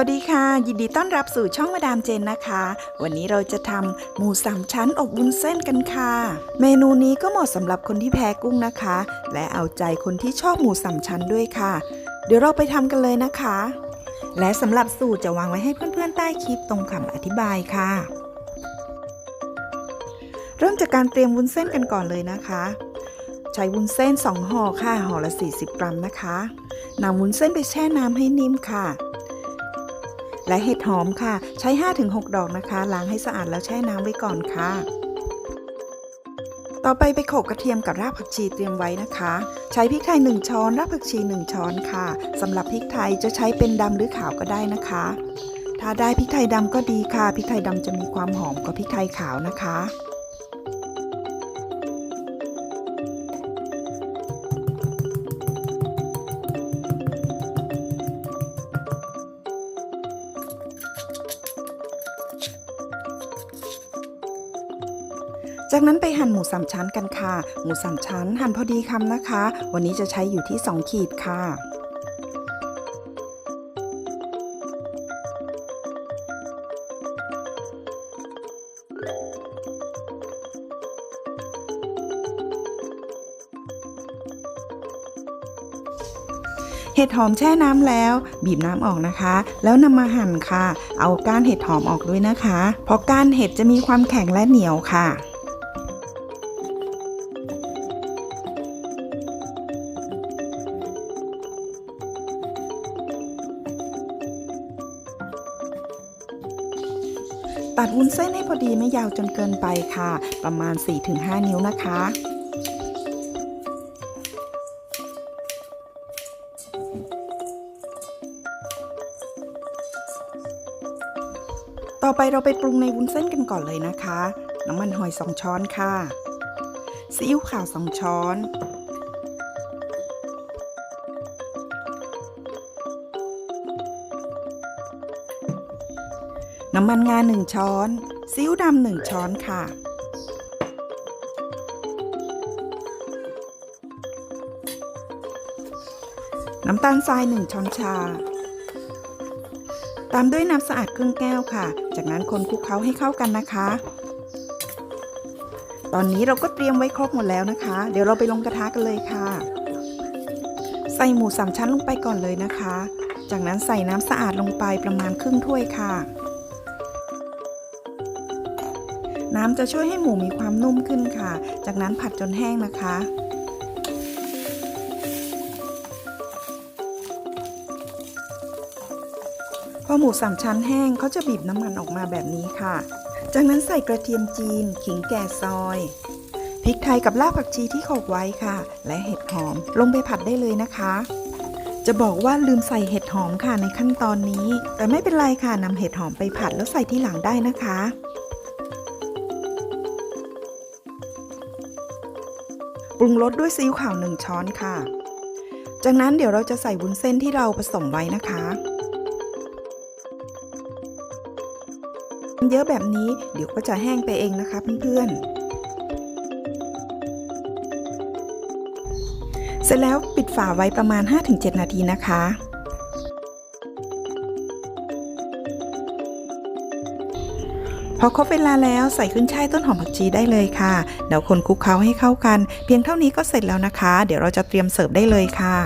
วัสดีค่ะ ยินดีต้อนรับสู่ช่องมาดามเจนนะคะ วันนี้เราจะทำหมูสามชั้นอบวุ้นเส้นกันค่ะ เมนูนี้ก็เหมาะสำหรับคนที่แพ้กุ้งนะคะ และเอาใจคนที่ชอบหมูสามชั้นด้วยค่ะ เดี๋ยวเราไปทำกันเลยนะคะ และสำหรับสูตรจะวางไว้ให้เพื่อนๆใต้คลิปตรงคำอธิบายค่ะ เริ่มจากการเตรียมวุ้นเส้นกันก่อนเลยนะคะใช้วุ้นเส้น 2ห่อค่ะห่อละ 40 กรัมนะคะนำวุ้นเส้นไปแช่น้ำให้นิ่มค่ะ และเห็ดหอมค่ะ ใช้ 5-6 ดอกนะคะ ล้างให้สะอาดแล้วแช่น้ำไว้ก่อนค่ะ ต่อไปไปโขลกกระเทียมกับรากผักชีเตรียมไว้นะคะ ใช้พริกไทย 1 ช้อน รากผักชี 1 ช้อนค่ะสำหรับพริกไทยจะใช้เป็นดำหรือขาวก็ได้นะคะ ถ้าได้พริกไทยดำก็ดีค่ะ พริกไทยดำจะมีความหอมกว่าพริกไทยขาวนะคะ จากนั้นไปหั่นหมูสามชั้นกันค่ะ หมูสามชั้นหั่นพอดีคำนะคะ วันนี้จะใช้อยู่ที่ 2 ขีดค่ะเห็ดหอมแช่น้ำแล้ว บีบน้ำออกนะคะ แล้วนำมาหั่นค่ะ เอาก้านเห็ดหอมออกด้วยนะคะ เพราะก้านเห็ดจะมีความแข็งและเหนียวค่ะ ตัดวุ้นเส้นให้พอดีไม่ยาวจนเกินไปค่ะ ประมาณ 4-5 นิ้วนะคะต่อไปเราไปปรุงในวุ้นเส้นกันก่อนเลยนะคะ น้ำมันหอย 2 ช้อนค่ะ ซีอิ๊วขาว 2 ช้อน น้ำมันงา1ช้อน ซีอิ๊วดำ1ช้อนค่ะ น้ำตาลทราย1ช้อนชา ตามด้วยน้ำสะอาดครึ่งแก้วค่ะ จากนั้นคนคลุกเคล้าให้เข้ากันนะคะ ตอนนี้เราก็เตรียมไว้ครบหมดแล้วนะคะ เดี๋ยวเราไปลงกระทะกันเลยค่ะ ใส่หมูสามชั้นลงไปก่อนเลยนะคะจากนั้นใส่น้ำสะอาดลงไปประมาณครึ่งถ้วยค่ะ น้ำจะช่วยให้หมูมีความนุ่มขึ้นค่ะ จากนั้นผัดจนแห้งนะคะพอหมูสามชั้นแห้งเขาจะบีบน้ำมันออกมาแบบนี้ค่ะ จากนั้นใส่กระเทียมจีน ขิงแก่ซอย พริกไทยกับรากผักชีที่โขกไว้ค่ะ และเห็ดหอมลงไปผัดได้เลยนะคะ จะบอกว่าลืมใส่เห็ดหอมค่ะในขั้นตอนนี้ แต่ไม่เป็นไรค่ะนำเห็ดหอมไปผัดแล้วใส่ที่หลังได้นะคะ ปรุงรสด้วยซีอิ๊วขาวหนึ่งช้อนค่ะ จากนั้นเดี๋ยวเราจะใส่วุ้นเส้นที่เราผสมไว้นะคะเยอะแบบนี้เดี๋ยวก็จะแห้งไปเองนะคะเพื่อนๆ เสร็จแล้วปิดฝาไว้ประมาณ 5-7 นาทีนะคะ พอครบเวลาแล้วใส่ขึ้นช่ายต้นหอมผักชีได้เลยค่ะ เดี๋ยวคนคลุกเคล้าให้เข้ากัน เพียงเท่านี้ก็เสร็จแล้วนะคะ เดี๋ยวเราจะเตรียมเสิร์ฟได้เลยค่ะ